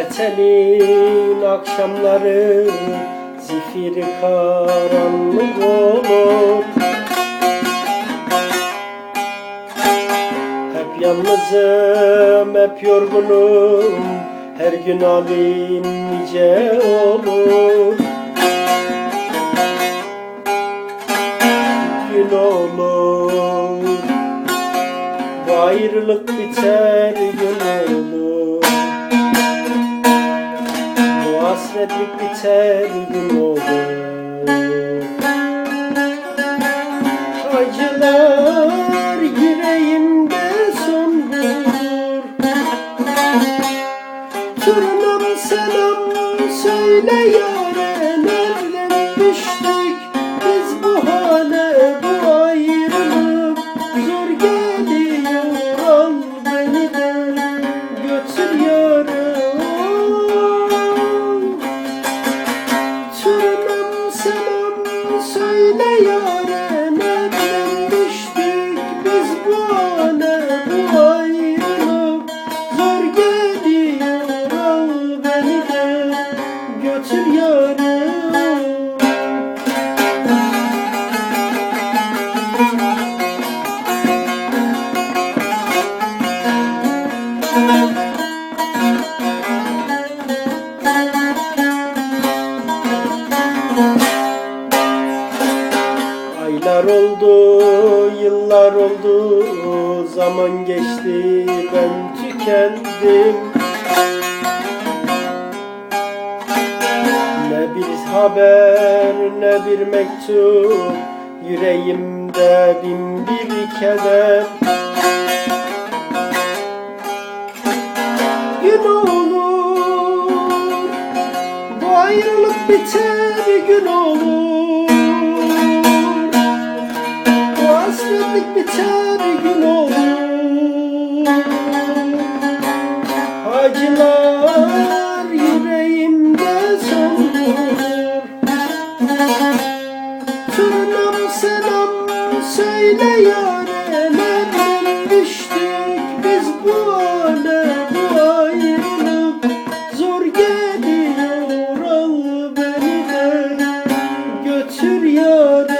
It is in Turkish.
Gurbet elin akşamları Zifiri karanlık olur. Hep yalnızım, hep yorgunum. Her gün halim nice olur. Gün olur. Bu ayrılık biter gün olur hasretlik biter gün olur. Acılar yüreğimde son bulur. Turnam selam söyle yâre Aylar oldu, yıllar oldu, zaman geçti, ben tükendim. Ne bir haber, ne bir mektup, yüreğimde bin bir keder. Gün olur, bu ayrılık biter gün olur. Biter gün olur. Acılar yüreğimde son bulur Turnam selam söyle yâre Nereden düştük biz bu hale Bu ayrılık. Zor geliyor Al beni de. Götür yâre